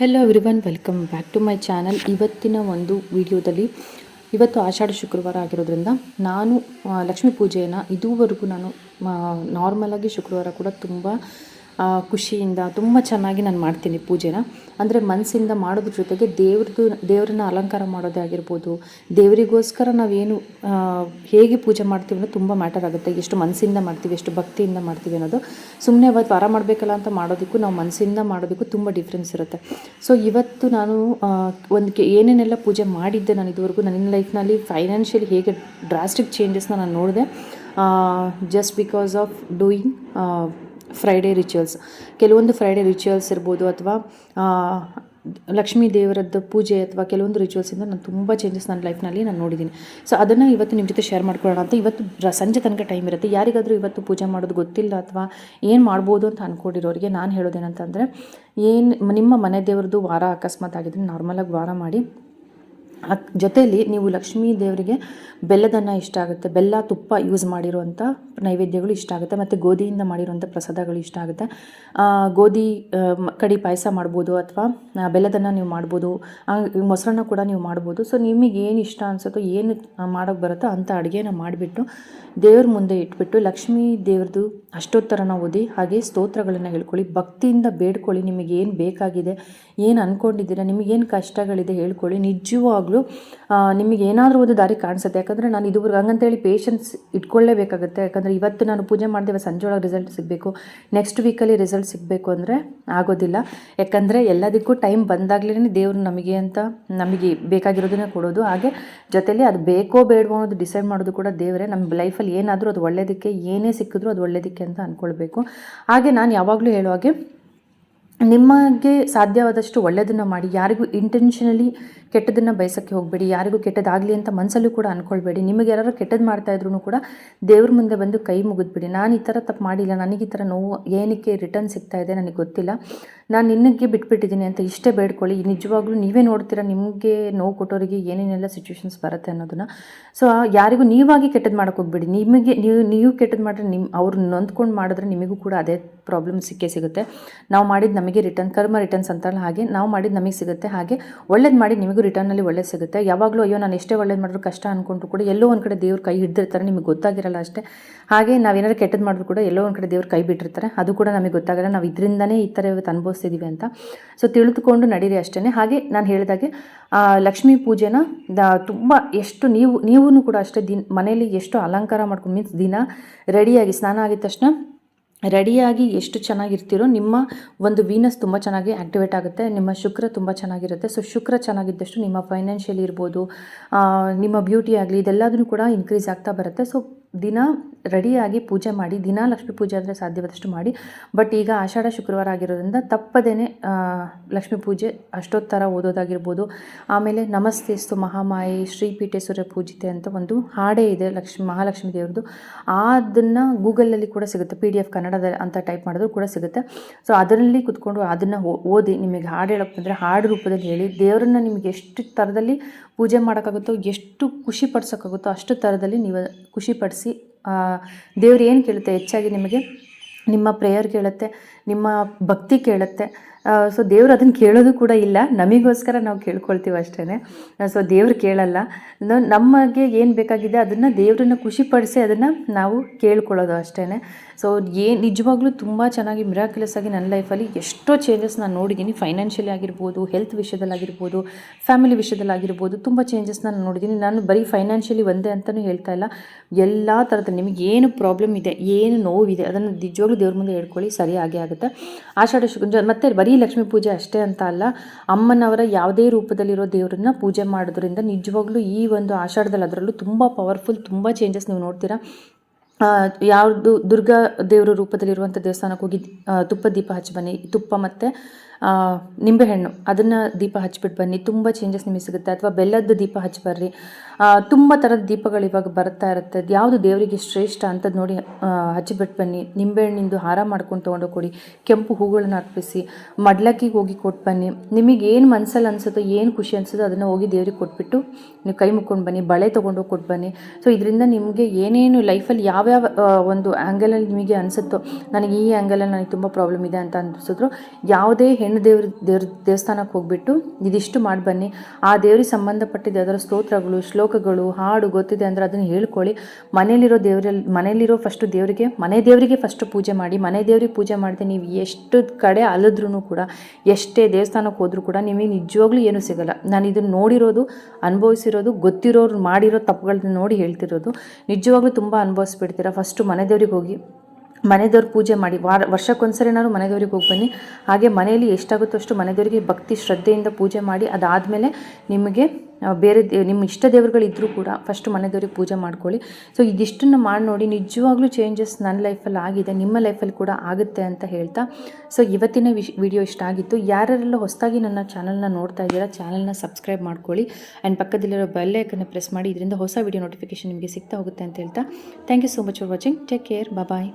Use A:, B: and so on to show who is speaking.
A: Hello everyone welcome back to my channel ಇವತ್ತಿನ ಒಂದು ವಿಡಿಯೋದಲ್ಲಿ ಇವತ್ತು ಆಷಾಢ ಶುಕ್ರವಾರ ಆಗಿರೋದ್ರಿಂದ ನಾನು ಲಕ್ಷ್ಮೀ ಪೂಜೆಯನ್ನು ಇದುವರೆಗೂ ನಾನು ನಾರ್ಮಲಾಗಿ ಶುಕ್ರವಾರ ಕೂಡ ತುಂಬ ಖುಷಿಯಿಂದ ತುಂಬ ಚೆನ್ನಾಗಿ ನಾನು ಮಾಡ್ತೀನಿ ಪೂಜೆನ. ಅಂದರೆ ಮನಸ್ಸಿಂದ ಮಾಡೋದ್ರ ಜೊತೆಗೆ ದೇವ್ರದ್ದು ದೇವರನ್ನ ಅಲಂಕಾರ ಮಾಡೋದೇ ಆಗಿರ್ಬೋದು. ದೇವರಿಗೋಸ್ಕರ ನಾವೇನು ಹೇಗೆ ಪೂಜೆ ಮಾಡ್ತೀವಿ ಅನ್ನೋದು ತುಂಬ ಮ್ಯಾಟರ್ ಆಗುತ್ತೆ. ಎಷ್ಟು ಮನಸ್ಸಿಂದ ಮಾಡ್ತೀವಿ, ಎಷ್ಟು ಭಕ್ತಿಯಿಂದ ಮಾಡ್ತೀವಿ ಅನ್ನೋದು. ಸುಮ್ಮನೆ ಅವತ್ತು ವಾರ ಮಾಡಬೇಕಲ್ಲ ಅಂತ ಮಾಡೋದಕ್ಕೂ, ನಾವು ಮನಸ್ಸಿಂದ ಮಾಡೋದಕ್ಕೂ ತುಂಬ ಡಿಫ್ರೆನ್ಸ್ ಇರುತ್ತೆ. ಸೊ ಇವತ್ತು ನಾನು ಒಂದು ಏನೇನೆಲ್ಲ ಪೂಜೆ ಮಾಡಿದ್ದೆ ನಾನು ಇದುವರೆಗೂ ನನ್ನ ಲೈಫ್ನಲ್ಲಿ ಫೈನಾನ್ಷಿಯಲಿ ಹೇಗೆ ಡ್ರಾಸ್ಟಿಕ್ ಚೇಂಜಸ್ನ ನಾನು ನೋಡಿದೆ. Just because of doing Friday rituals ಕೆಲವೊಂದು ಫ್ರೈಡೇ ರಿಚುವಲ್ಸ್ ಇರ್ಬೋದು ಅಥವಾ ಲಕ್ಷ್ಮೀ ದೇವರದ್ದು ಪೂಜೆ ಅಥವಾ ಕೆಲವೊಂದು ರಿಚುವಲ್ಸಿಂದ ನಾನು ತುಂಬ ಚೇಂಜಸ್ ನನ್ನ ಲೈಫ್ನಲ್ಲಿ ನಾನು ನೋಡಿದ್ದೀನಿ. ಸೊ ಅದನ್ನು ಇವತ್ತು ನಿಮ್ಮ ಜೊತೆ ಶೇರ್ ಮಾಡ್ಕೊಳ್ಳೋಣ ಅಂತ. ಇವತ್ತು ಸಂಜೆ ತನಕ ಟೈಮ್ ಇರುತ್ತೆ. ಯಾರಿಗಾದರೂ ಇವತ್ತು ಪೂಜೆ ಮಾಡೋದು ಗೊತ್ತಿಲ್ಲ ಅಥವಾ ಏನು ಮಾಡ್ಬೋದು ಅಂತ ಅಂದ್ಕೊಂಡಿರೋರಿಗೆ ನಾನು ಹೇಳೋದೇನಂತಂದರೆ, ಏನು ನಿಮ್ಮ ಮನೆ ದೇವ್ರದ್ದು ವಾರ ಅಕಸ್ಮಾತ್ ಆಗಿದ್ರೆ ನಾರ್ಮಲಾಗಿ ವಾರ ಮಾಡಿ ಜೊತೆಯಲ್ಲಿ ನೀವು ಲಕ್ಷ್ಮೀ ದೇವರಿಗೆ ಬೆಲ್ಲದನ್ನ ಇಷ್ಟ ಆಗುತ್ತೆ. ಬೆಲ್ಲ, ತುಪ್ಪ ಯೂಸ್ ಮಾಡಿರುವಂಥ ನೈವೇದ್ಯಗಳು ಇಷ್ಟ ಆಗುತ್ತೆ. ಮತ್ತು ಗೋಧಿಯಿಂದ ಮಾಡಿರುವಂಥ ಪ್ರಸಾದಗಳು ಇಷ್ಟ ಆಗುತ್ತೆ. ಗೋಧಿ ಕಡಿ ಪಾಯಸ ಮಾಡ್ಬೋದು ಅಥವಾ ಬೆಲ್ಲದನ್ನ ನೀವು ಮಾಡ್ಬೋದು. ಮೊಸರನ್ನ ಕೂಡ ನೀವು ಮಾಡ್ಬೋದು. ಸೊ ನಿಮಗೆ ಏನು ಇಷ್ಟ ಅನ್ಸುತ್ತೋ, ಏನು ಮಾಡೋಕ್ಕೆ ಬರುತ್ತೋ ಅಂಥ ಅಡುಗೆನ ಮಾಡಿಬಿಟ್ಟು ದೇವ್ರ ಮುಂದೆ ಇಟ್ಬಿಟ್ಟು ಲಕ್ಷ್ಮೀ ದೇವ್ರದ್ದು ಅಷ್ಟೋತ್ತರನ ಓದಿ, ಹಾಗೆ ಸ್ತೋತ್ರಗಳನ್ನು ಹೇಳ್ಕೊಳ್ಳಿ. ಭಕ್ತಿಯಿಂದ ಬೇಡ್ಕೊಳ್ಳಿ. ನಿಮಗೆ ಏನು ಬೇಕಾಗಿದೆ, ಏನು ಅಂದ್ಕೊಂಡಿದ್ದೀರಾ ನಿಮಗೇನು ಕಷ್ಟಗಳಿದೆ ಹೇಳ್ಕೊಳ್ಳಿ. ನಿಜವಾಗ್ಲೂ ಆ, ನಿಮಗೆ ಏನಾದರೂ ಒಂದು ದಾರಿ ಕಾಣಿಸುತ್ತೆ. ಯಾಕಂದರೆ ನಾನು ಇದುವರೆಗೆ ಹಂಗಂತೇಳಿ ಪೇಷನ್ಸ್ ಇಟ್ಕೊಳ್ಳೇಬೇಕಾಗುತ್ತೆ. ಯಾಕಂದರೆ ಇವತ್ತು ನಾನು ಪೂಜೆ ಮಾಡಿದೆ ಸಂಜೆ ಒಳಗೆ ರಿಸಲ್ಟ್ ಸಿಗಬೇಕು. ನೆಕ್ಸ್ಟ್ ವೀಕಲ್ಲಿ ರಿಸಲ್ಟ್ ಸಿಗಬೇಕು ಅಂದರೆ ಆಗೋದಿಲ್ಲ. ಯಾಕಂದರೆ ಎಲ್ಲದಕ್ಕೂ ಟೈಮ್ ಬಂದಾಗಲೇ ದೇವರು ನಮಗೆ ಅಂತ ನಮಗೆ ಬೇಕಾಗಿರೋದನ್ನ ಕೊಡೋದು. ಹಾಗೆ ಜೊತೆಯಲ್ಲಿ ಅದು ಬೇಕೋ ಬೇಡವೋ ಅನ್ನೋದು ಡಿಸೈಡ್ ಮಾಡೋದು ಕೂಡ ದೇವರೇ. ನಮ್ಮ ಲೈಫಲ್ಲಿ ಏನಾದರೂ ಅದು ಒಳ್ಳೆಯದಕ್ಕೆ ಏನೇ ಸಿಕ್ಕಿದ್ರೂ ಅದು ಒಳ್ಳೆಯದಕ್ಕೆ ಅಂತ ಅಂದ್ಕೊಳ್ಬೇಕು ಹಾಗೆ ನಾನು ಯಾವಾಗಲೂ ಹೇಳೋ ಹಾಗೆ ನಿಮಗೆ ಸಾಧ್ಯವಾದಷ್ಟು ಒಳ್ಳೆಯದನ್ನು ಮಾಡಿ, ಯಾರಿಗೂ ಇಂಟೆನ್ಷನಲಿ ಕೆಟ್ಟದನ್ನು ಬಯಸೋಕ್ಕೆ ಹೋಗಬೇಡಿ, ಯಾರಿಗೂ ಕೆಟ್ಟದಾಗಲಿ ಅಂತ ಮನಸ್ಸಲ್ಲೂ ಕೂಡ ಅಂದ್ಕೊಳ್ಬೇಡಿ ನಿಮಗೆ ಯಾರು ಕೆಟ್ಟದ್ದು ಮಾಡ್ತಾ ಇದ್ರೂ ಕೂಡ ದೇವ್ರ ಮುಂದೆ ಬಂದು ಕೈ ಮುಗಿದ್ಬಿಡಿ. ನಾನು ಈ ಥರ ತಪ್ಪು ಮಾಡಿಲ್ಲ, ನನಗೆ ಈ ಥರ ನೋವು, ಏನಕ್ಕೆ ರಿಟರ್ನ್ ಸಿಗ್ತಾ ಇದೆ ನನಗೆ ಗೊತ್ತಿಲ್ಲ. ನಾನು ನಿನ್ನಗೆ ಬಿಟ್ಬಿಟ್ಟಿದ್ದೀನಿ ಅಂತ ಇಷ್ಟೇ ಬೇಡ್ಕೊಳ್ಳಿ. ನಿಜವಾಗ್ಲೂ ನೀವೇ ನೋಡ್ತೀರಾ ನಿಮಗೆ ನೋವು ಕೊಟ್ಟೋರಿಗೆ ಏನೇನೆಲ್ಲ ಸಿಚುವೇಶನ್ಸ್ ಬರುತ್ತೆ ಅನ್ನೋದನ್ನು. ಸೊ ಯಾರಿಗೂ ನೀವಾಗಿ ಕೆಟ್ಟದ್ದು ಮಾಡೋಕೆ ಹೋಗ್ಬೇಡಿ. ನಿಮಗೆ ನೀವು ನೀವು ಕೆಟ್ಟದ್ದು ಮಾಡಿದ್ರೆ ನಿಮ್ಮ ಅವ್ರು ನೊಂದ್ಕೊಂಡು ಮಾಡಿದ್ರೆ ನಿಮಗೂ ಕೂಡ ಅದೇ ಪ್ರಾಬ್ಲಮ್ ಸಿಕ್ಕೇ ಸಿಗುತ್ತೆ. ನಾವು ಮಾಡಿದ ನಮಗೆ ರಿಟರ್ನ್ ಕರ್ಮ ರಿಟರ್ನ್ಸ್ ಅಂತಲ್ಲ ಹಾಗೆ, ನಾವು ಮಾಡಿದ್ದು ನಮಗೆ ಸಿಗುತ್ತೆ ಹಾಗೆ, ಒಳ್ಳೇದು ಮಾಡಿ ನಿಮಗೂ ರಿಟರ್ನಲ್ಲಿ ಒಳ್ಳೇದು ಸಿಗುತ್ತೆ. ಯಾವಾಗಲೂ ಅಯ್ಯೋ ನಾನು ಎಷ್ಟೇ ಒಳ್ಳೇದು ಮಾಡಿದ್ರು ಕಷ್ಟ ಅಂದ್ಕೊಂಡ್ರು ಕೂಡ ಎಲ್ಲೋ ಒಂದು ಕಡೆ ದೇವ್ರ ಕೈ ಹಿಡ್ದಿರ್ತಾರೆ, ನಿಮಗೆ ಗೊತ್ತಾಗಿರಲ್ಲ ಅಷ್ಟೇ. ಹಾಗೆ ನಾವೇನಾದ್ರು ಕೆಟ್ಟದ್ದು ಮಾಡಿದ್ರು ಕೂಡ ಎಲ್ಲೋ ಒಂದು ಕಡೆ ದೇವ್ರ ಕೈ ಬಿಟ್ಟಿರ್ತಾರೆ. ಅದು ಕೂಡ ನಮಗೆ ಗೊತ್ತಾಗಲ್ಲ. ನಾವು ಇದರಿಂದನೇ ಈ ಥರ ಇವತ್ತು ಅನುಭವಿಸ್ತಿದ್ದೀವಿ ಅಂತ. ಸೊ ತಿಳಿದುಕೊಂಡು ನಡೀರಿ ಅಷ್ಟೇ ಹಾಗೆ ನಾನು ಹೇಳಿದಾಗೆ ಲಕ್ಷ್ಮೀ ಪೂಜೆನ ತುಂಬ ಎಷ್ಟು ನೀವು ನೀವೂ ಕೂಡ ಅಷ್ಟೇ ದಿನ, ಮನೇಲಿ ಎಷ್ಟು ಅಲಂಕಾರ ಮಾಡ್ಕೊಂಡು ಮೀನ್ಸ್ ದಿನ ರೆಡಿಯಾಗಿ, ಸ್ನಾನ ಆಗಿದ ತಕ್ಷಣ ರೆಡಿಯಾಗಿ ಎಷ್ಟು ಚೆನ್ನಾಗಿರ್ತೀರೋ, ನಿಮ್ಮ ಒಂದು ವೀನಸ್ ತುಂಬ ಚೆನ್ನಾಗಿ ಆ್ಯಕ್ಟಿವೇಟ್ ಆಗುತ್ತೆ. ನಿಮ್ಮ ಶುಕ್ರ ತುಂಬ ಚೆನ್ನಾಗಿರುತ್ತೆ. ಸೊ ಶುಕ್ರ ಚೆನ್ನಾಗಿದ್ದಷ್ಟು ನಿಮ್ಮ ಫೈನಾನ್ಷಿಯಲ್ ಇರ್ಬೋದು ನಿಮ್ಮ ಬ್ಯೂಟಿ ಆಗಲಿ ಇದೆಲ್ಲದೂ ಕೂಡ ಇನ್ಕ್ರೀಸ್ ಆಗ್ತಾ ಬರುತ್ತೆ. ಸೊ ದಿನ ರೆಡಿಯಾಗಿ ಪೂಜೆ ಮಾಡಿ ದಿನ ಲಕ್ಷ್ಮೀ ಪೂಜೆ ಆದರೆ ಸಾಧ್ಯವಾದಷ್ಟು ಮಾಡಿ. ಬಟ್ ಈಗ ಆಷಾಢ ಶುಕ್ರವಾರ ಆಗಿರೋದ್ರಿಂದ ತಪ್ಪದೇನೆ ಆ, ಲಕ್ಷ್ಮೀ ಪೂಜೆ ಅಷ್ಟೊತ್ತರ ಓದೋದಾಗಿರ್ಬೋದು. ಆಮೇಲೆ ನಮಸ್ತೆಸ್ತು ಮಹಾಮಾಯಿ ಶ್ರೀಪೀಠೇಶ್ವರ ಪೂಜಿತೆ ಅಂತ ಒಂದು ಹಾಡೇ ಇದೆ ಲಕ್ಷ್ಮಿ ಮಹಾಲಕ್ಷ್ಮಿ ದೇವ್ರದ್ದು. ಅದನ್ನು ಗೂಗಲಲ್ಲಿ ಕೂಡ ಸಿಗುತ್ತೆ ಪಿ ಡಿ ಎಫ್ ಕನ್ನಡದ ಅಂತ ಟೈಪ್ ಮಾಡಿದ್ರು ಕೂಡ ಸಿಗುತ್ತೆ. ಸೊ ಅದರಲ್ಲಿ ಕುತ್ಕೊಂಡು ಅದನ್ನು ಓದಿ ನಿಮಗೆ ಹಾಡು ಹೇಳೋಕೆ ಬಂದರೆ ಹಾಡು ರೂಪದಲ್ಲಿ ಹೇಳಿ ದೇವರನ್ನ ನಿಮಗೆ ಎಷ್ಟು ಥರದಲ್ಲಿ ಪೂಜೆ ಮಾಡೋಕ್ಕಾಗುತ್ತೋ ಎಷ್ಟು ಖುಷಿ ಪಡ್ಸೋಕ್ಕಾಗುತ್ತೋ ಅಷ್ಟು ಥರದಲ್ಲಿ ನೀವು ಖುಷಿ ಪಡಿಸಿ ದೇವ್ರು ಏನು ಕೇಳುತ್ತೆ ಹೆಚ್ಚಾಗಿ ನಿಮಗೆ? ನಿಮ್ಮ ಪ್ರೇಯರ್ ಕೇಳುತ್ತೆ ನಿಮ್ಮ ಭಕ್ತಿ ಕೇಳುತ್ತೆ ಸೊ ದೇವ್ರು ಅದನ್ನು ಕೇಳೋದು ಕೂಡ ಇಲ್ಲ. ನಮಗೋಸ್ಕರ ನಾವು ಕೇಳ್ಕೊಳ್ತೀವಿ ಅಷ್ಟೇ ಸೊ ದೇವ್ರು ಕೇಳಲ್ಲ. ನಮಗೆ ಏನು ಬೇಕಾಗಿದೆ ಅದನ್ನು ದೇವ್ರನ್ನ ಖುಷಿಪಡಿಸಿ ಅದನ್ನು ನಾವು ಕೇಳ್ಕೊಳ್ಳೋದು ಅಷ್ಟೇ ಸೊ ಏನು ನಿಜವಾಗ್ಲೂ ತುಂಬ ಚೆನ್ನಾಗಿ ಮಿರಾಕ್ಯುಲಸ್ ಆಗಿ ನನ್ನ ಲೈಫಲ್ಲಿ ಎಷ್ಟೋ ಚೇಂಜಸ್ ನಾನು ನೋಡಿದ್ದೀನಿ. ಫೈನಾನ್ಷಿಯಲಿ ಆಗಿರ್ಬೋದು ಹೆಲ್ತ್ ವಿಷಯದಲ್ಲಾಗಿರ್ಬೋದು ಫ್ಯಾಮಿಲಿ ವಿಷಯದಲ್ಲಾಗಿರ್ಬೋದು ತುಂಬ ಚೇಂಜಸ್ ನಾನು ನೋಡಿದ್ದೀನಿ. ನಾನು ಬರೀ ಫೈನಾನ್ಷಿಯಲಿ ಒಂದೇ ಅಂತಲೂ ಹೇಳ್ತಾ ಇಲ್ಲ. ಎಲ್ಲ ಥರದ ನಿಮಗೆ ಏನು ಪ್ರಾಬ್ಲಮ್ ಇದೆ, ಏನು ನೋವಿದೆ ಅದನ್ನು ನಿಜವಾಗ್ಲೂ ದೇವ್ರ ಮುಂದೆ ಹೇಳ್ಕೊಳ್ಳಿ ಸರಿಯಾಗಿ ಆಗುತ್ತೆ. ಆಷಾಢ ಶುಕ್ರ ಮತ್ತು ಬರೀ ಲಕ್ಷ್ಮೀ ಪೂಜೆ ಅಷ್ಟೇ ಅಂತ ಅಲ್ಲ, ಅಮ್ಮನವರ ಯಾವುದೇ ರೂಪದಲ್ಲಿರೋ ದೇವರನ್ನ ಪೂಜೆ ಮಾಡೋದ್ರಿಂದ ನಿಜವಾಗ್ಲೂ ಈ ಒಂದು ಆಷಾಢದಲ್ಲಿ ಅದರಲ್ಲೂ ತುಂಬ ಪವರ್ಫುಲ್ ತುಂಬ ಚೇಂಜಸ್ ನೀವು ನೋಡ್ತೀರಾ. ಯಾವುದು ದುರ್ಗಾ ದೇವರ ರೂಪದಲ್ಲಿರುವಂಥ ದೇವಸ್ಥಾನಕ್ಕೆ ಹೋಗಿ ತುಪ್ಪ ದೀಪ ಹಚ್ಚಿ ಬನ್ನಿ. ತುಪ್ಪ ಮತ್ತು ನಿಂಬೆಹಣ್ಣು ಅದನ್ನು ದೀಪ ಹಚ್ಬಿಟ್ಟು ಬನ್ನಿ. ತುಂಬ ಚೇಂಜಸ್ ನಿಮಗೆ ಸಿಗುತ್ತೆ. ಅಥವಾ ಬೆಲ್ಲದ ದೀಪ ಹಚ್ಚಿ ಬರ್ರಿ. ಆ, ತುಂಬ ಥರದ ದೀಪಗಳು ಇವಾಗ ಬರ್ತಾ ಇರುತ್ತೆ. ಯಾವುದು ದೇವರಿಗೆ ಶ್ರೇಷ್ಠ ಅಂತದ್ದು ನೋಡಿ ಹಚ್ಚಿಬಿಟ್ಟು ಬನ್ನಿ. ನಿಂಬೆಹಣ್ಣಿಂದು ಹಾರ ಮಾಡ್ಕೊಂಡು ತೊಗೊಂಡು ಕೊಡಿ ಕೆಂಪು ಹೂಗಳನ್ನ ಅರ್ಪಿಸಿ. ಮಡ್ಲಕ್ಕಿಗೆ ಹೋಗಿ ಕೊಟ್ಟು ಬನ್ನಿ. ನಿಮಗೆ ಏನು ಮನಸ್ಸಲ್ಲಿ ಅನಿಸುತ್ತೋ ಏನು ಖುಷಿ ಅನಿಸುತ್ತೋ ಅದನ್ನು ಹೋಗಿ ದೇವ್ರಿಗೆ ಕೊಟ್ಬಿಟ್ಟು ನೀವು ಕೈ ಮುಕ್ಕೊಂಡು ಬನ್ನಿ. ಬಳೆ ತೊಗೊಂಡು ಕೊಟ್ಟು ಬನ್ನಿ. ಸೊ ಇದರಿಂದ ನಿಮಗೆ ಏನೇನು ಲೈಫಲ್ಲಿ ಯಾವ್ಯಾವ ಒಂದು ಆ್ಯಂಗಲಲ್ಲಿ ನಿಮಗೆ ಅನಿಸುತ್ತೋ ನನಗೆ ಈ ಆ್ಯಂಗಲಲ್ಲಿ ನನಗೆ ತುಂಬ ಪ್ರಾಬ್ಲಮ್ ಇದೆ ಅಂತ ಅನಿಸಿದ್ರು ಯಾವುದೇ ದೇವ್ರ ದೇವ್ರ ದೇವಸ್ಥಾನಕ್ಕೆ ಹೋಗ್ಬಿಟ್ಟು ಇದಿಷ್ಟು ಮಾಡಿ ಬನ್ನಿ. ಆ ದೇವ್ರಿಗೆ ಸಂಬಂಧಪಟ್ಟಿದ್ದ ಅದರ ಸ್ತೋತ್ರಗಳು, ಶ್ಲೋಕಗಳು, ಹಾಡು ಗೊತ್ತಿದೆ ಅಂದರೆ ಅದನ್ನು ಹೇಳ್ಕೊಳ್ಳಿ. ಮನೇಲಿರೋ ದೇವರಲ್ಲಿ ಮನೇಲಿರೋ ಫಸ್ಟು ದೇವರಿಗೆ, ಮನೆ ದೇವರಿಗೆ ಫಸ್ಟು ಪೂಜೆ ಮಾಡಿ, ಮನೆ ದೇವ್ರಿಗೆ ಪೂಜೆ ಮಾಡಿದೆ ನೀವು ಎಷ್ಟು ಕಡೆ ಅಲದ್ರೂ ಕೂಡ, ಎಷ್ಟೇ ದೇವಸ್ಥಾನಕ್ಕೆ ಹೋದರೂ ಕೂಡ ನಿಮಗೆ ನಿಜವಾಗ್ಲೂ ಏನೂ ಸಿಗಲ್ಲ. ನಾನು ಇದನ್ನು ನೋಡಿರೋದು, ಅನುಭವಿಸಿರೋದು, ಗೊತ್ತಿರೋರು ಮಾಡಿರೋ ತಪ್ಪುಗಳನ್ನ ನೋಡಿ ಹೇಳ್ತಿರೋದು. ನಿಜವಾಗ್ಲೂ ತುಂಬ ಅನುಭವಿಸ್ಬಿಡ್ತೀರಾ? ಫಸ್ಟು ಮನೆ ದೇವ್ರಿಗೆ ಹೋಗಿ ಮನೆ ದೇವ್ರ ಪೂಜೆ ಮಾಡಿ, ವಾರ ವರ್ಷಕ್ಕೊಂದ್ಸರಿನಾದ್ರು ಮನೆ ಹೋಗ್ಬನ್ನಿ ಹೋಗಿ ಬನ್ನಿ. ಹಾಗೆ ಮನೆಯಲ್ಲಿ ಎಷ್ಟಾಗುತ್ತೋ ಅಷ್ಟು ಮನೆದೇವರಿಗೆ ಭಕ್ತಿ ಶ್ರದ್ಧೆಯಿಂದ ಪೂಜೆ ಮಾಡಿ, ಅದಾದಮೇಲೆ ನಿಮಗೆ ಬೇರೆ ನಿಮ್ಮ ಇಷ್ಟ ದೇವರುಗಳಿದ್ದರೂ ಕೂಡ ಫಸ್ಟ್ ಮನೆದೇವ್ರಿಗೆ ಪೂಜೆ ಮಾಡ್ಕೊಳ್ಳಿ. ಸೊ ಇದಿಷ್ಟನ್ನು ಮಾಡಿ ನೋಡಿ, ನಿಜವಾಗ್ಲೂ ಚೇಂಜಸ್ ನನ್ನ ಲೈಫಲ್ಲಿ ಆಗಿದೆ, ನಿಮ್ಮ ಲೈಫಲ್ಲಿ ಕೂಡ ಆಗುತ್ತೆ ಅಂತ ಹೇಳ್ತಾ. ಸೊ ಇವತ್ತಿನ ವಿಡಿಯೋ ಇಷ್ಟ ಆಗಿತ್ತು. ಯಾರೆಲ್ಲ ಹೊಸದಾಗಿ ನನ್ನ ಚಾನಲ್ನ ನೋಡ್ತಾ ಇದ್ದೀರಾ ಚಾನಲ್ನ ಸಬ್ಸ್ಕ್ರೈಬ್ ಮಾಡ್ಕೊಳ್ಳಿ. ಆ್ಯಂಡ್ ಪಕ್ಕದಲ್ಲಿರೋ ಬೆಲ್ ಐಕನ್ನ ಪ್ರೆಸ್ ಮಾಡಿ, ಇದರಿಂದ ಹೊಸ ವಿಡಿಯೋ ನೋಟಿಫಿಕೇಶನ್ ನಿಮಗೆ ಸಿಗ್ತಾ ಹೋಗುತ್ತೆ ಅಂತ ಹೇಳ್ತಾ. Thank you so much for watching take care bye